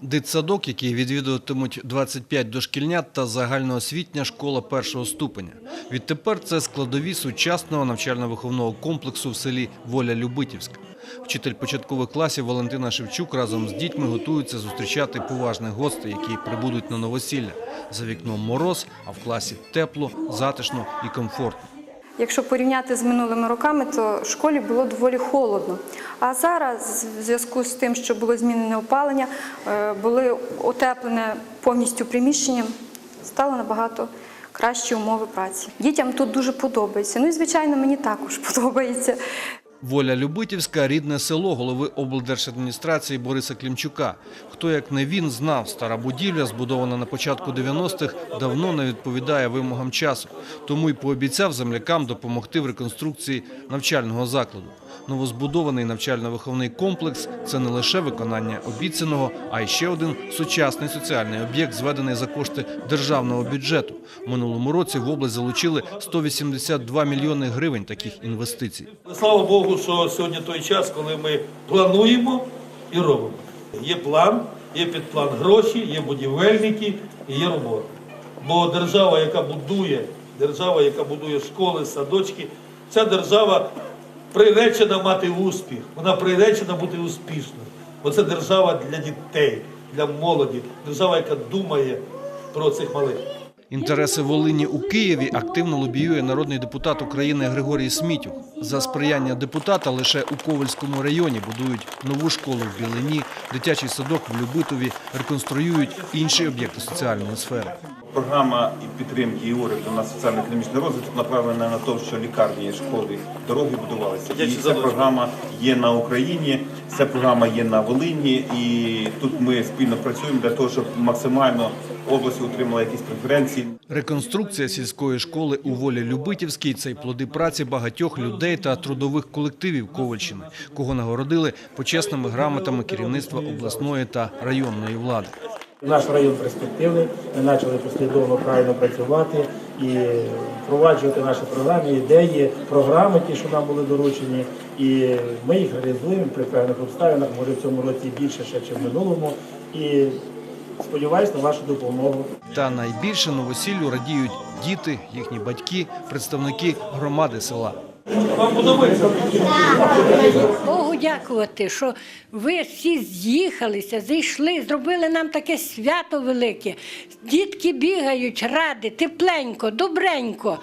Дитсадок, який відвідуватимуть 25 дошкільнят та загальноосвітня школа першого ступеня. Відтепер це складові сучасного навчально-виховного комплексу в селі Воля Любитівська. Вчитель початкових класів Валентина Шевчук разом з дітьми готується зустрічати поважних гостей, які прибудуть на новосілля. За вікном мороз, а в класі тепло, затишно і комфортно. Якщо порівняти з минулими роками, то в школі було доволі холодно. А зараз, в зв'язку з тим, що було змінене опалення, е, були утеплене повністю приміщення, стало набагато кращі умови праці. Дітям тут дуже подобається. Ну і звичайно, мені також подобається. Воля Любитівська – рідне село голови облдержадміністрації Бориса Клімчука. Хто, як не він, знав, стара будівля, збудована на початку 90-х, давно не відповідає вимогам часу. Тому й пообіцяв землякам допомогти в реконструкції навчального закладу. Новозбудований навчально-виховний комплекс – це не лише виконання обіцяного, а й ще один сучасний соціальний об'єкт, зведений за кошти державного бюджету. Минулому році в область залучили 182 мільйони гривень таких інвестицій. Слава Богу, що сьогодні той час, коли ми плануємо і робимо. Є план, є підплан гроші, є будівельники і є робота. Бо держава, яка будує, держава, яка будує школи, садочки, ця держава приречена мати успіх. Вона приречена бути успішною. Бо це держава для дітей, для молоді, держава, яка думає про цих малих. Інтереси Волині у Києві активно лобіює народний депутат України Григорій Смітюк. За сприяння депутата лише у Ковальському районі будують нову школу в Білині, дитячий садок в Любитові, реконструюють інші об'єкти соціальної сфери. Програма і підтримки і уряду на соціально-економічний розвиток направлена на те, що лікарні, школи, дороги будувалися. І ця програма є на Україні, ця програма є на Волині, і тут ми спільно працюємо для того, щоб максимально область отримала якісь преференції. Реконструкція сільської школи у волі Любитівській – це й плоди праці багатьох людей та трудових колективів Ковальщини, кого нагородили почесними грамотами керівництва обласної та районної влади. Наш район перспективний, ми почали послідовно правильно працювати і впроваджувати наші програми, ідеї, програми, ті, що нам були доручені, і ми їх реалізуємо при певних обставинах, може в цьому році більше ще, ніж в минулому. І сподіваюся на вашу допомогу. Та найбільше новосіллю радіють діти, їхні батьки, представники громади села. Вам подобається? Богу дякувати, що ви всі з'їхалися, зайшли, зробили нам таке свято велике. Дітки бігають, ради, тепленько, добренько.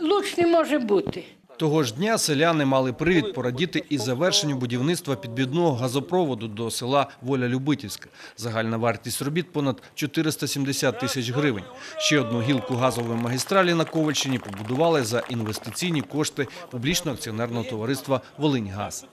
Луч не може бути. Того ж дня селяни мали привід порадіти і завершенню будівництва підвідного газопроводу до села Воля Любитівська. Загальна вартість робіт понад 470 тисяч гривень. Ще одну гілку газової магістралі на Ковальщині побудували за інвестиційні кошти публічного акціонерного товариства «Волиньгаз».